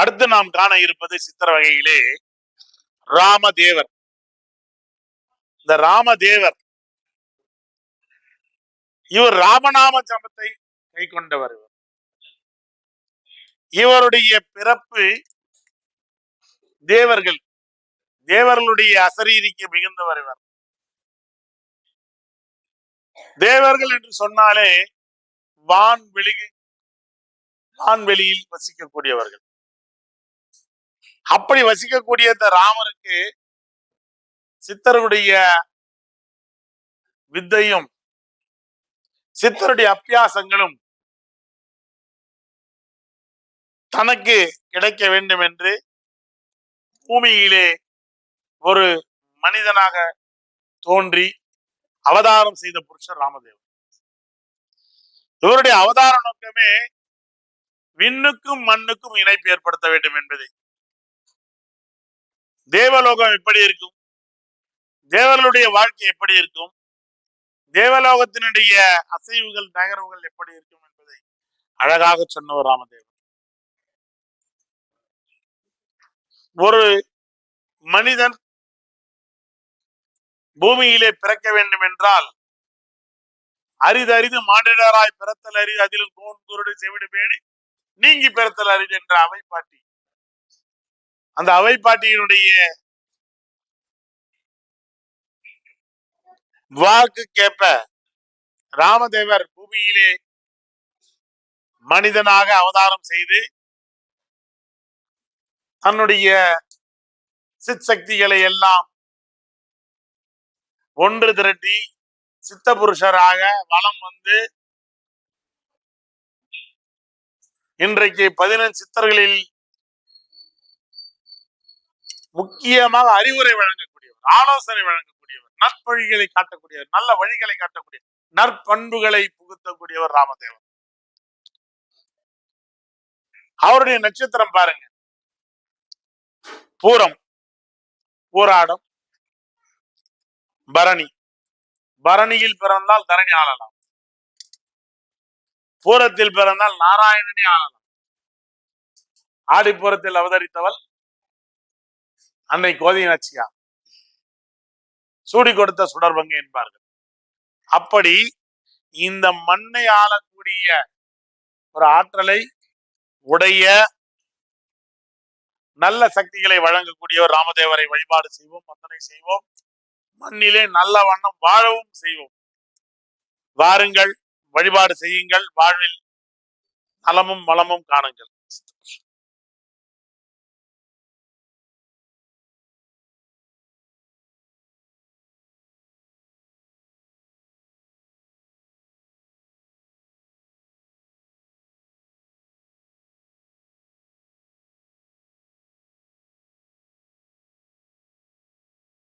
அடுத்து நாம் காண இருப்பது சித்திர வகையிலே ராமதேவர். இந்த ராமதேவர் இவர் ராமநாம ஜபத்தை கை கொண்டவர் இவருடைய பிறப்பு தேவர்கள் தேவர்களுடைய அசரீதிக்கு மிகுந்தவர் இவர். தேவர்கள் என்று சொன்னாலே வான்வெளி வான்வெளியில் வசிக்கக்கூடியவர்கள். அப்படி வசிக்கக்கூடிய இந்த ராமருக்கு சித்தருடைய வித்தையும் சித்தருடைய அப்பியாசங்களும் தனக்கு கிடைக்க வேண்டும் என்று பூமியிலே ஒரு மனிதனாக தோன்றி அவதாரம் செய்த புருஷர் ராமதேவன். இவருடைய அவதார நோக்கமே விண்ணுக்கும் மண்ணுக்கும் இணைப்பு ஏற்படுத்த வேண்டும் என்பது. தேவலோகம் எப்படி இருக்கும்? தேவர்களுடைய வாழ்க்கை எப்படி இருக்கும்? தேவலோகத்தினுடைய அசைவுகள் நகர்வுகள் எப்படி இருக்கும் என்பதை அழகாக சொன்னவர் ராமதேவன். ஒரு மனிதன் பூமியிலே பிறக்க வேண்டும் என்றால் அரிது அரிது மாண்டிடராய் பிறத்தல் அரிது அதிலும் கோன் குருடு செவிடு பேடி நீங்கி பிறத்தல் அரிது என்ற அமைப்பாட்டி அந்த அவை பாட்டியினுடைய வாக்கு கேப்ப ராமதேவர் பூமியிலே மனிதனாக அவதாரம் செய்து தன்னுடைய சித் சக்திகளை எல்லாம் ஒன்று திரட்டி சித்த புருஷராக வலம் வந்து இன்றைக்கு பதினெண் சித்தர்களில் முக்கியமாக அறிவுரை வழங்கக்கூடியவர் ஆலோசனை வழங்கக்கூடியவர் நற்பழிகளை காட்டக்கூடியவர் நல்ல வழிகளை காட்டக்கூடியவர் நற்பண்புகளை புகுத்தக்கூடியவர் ராமதேவர் அவருடைய நட்சத்திரம் பாருங்க. பூரம் போராடம் பரணி. பரணியில் பிறந்தால் தரணி ஆளலாம். பூரத்தில் பிறந்தால் நாராயணனே ஆளலாம். ஆடிப்புறத்தில் அவதரித்தவள் அன்னை கோதை நாச்சியா சூடி கொடுத்த சுடர்பங்க என்பார்கள். அப்படி இந்த மண்ணை ஆளக்கூடிய ஒரு ஆற்றலை உடைய நல்ல சக்திகளை வழங்கக்கூடியவர் ராமதேவரை வழிபாடு செய்வோம் வந்தனை செய்வோம். மண்ணிலே நல்ல வண்ணம் வாழவும் செய்வோம். வாருங்கள் வழிபாடு செய்யுங்கள் வாழ்வில் நலமும் மலமும் காணுங்கள்.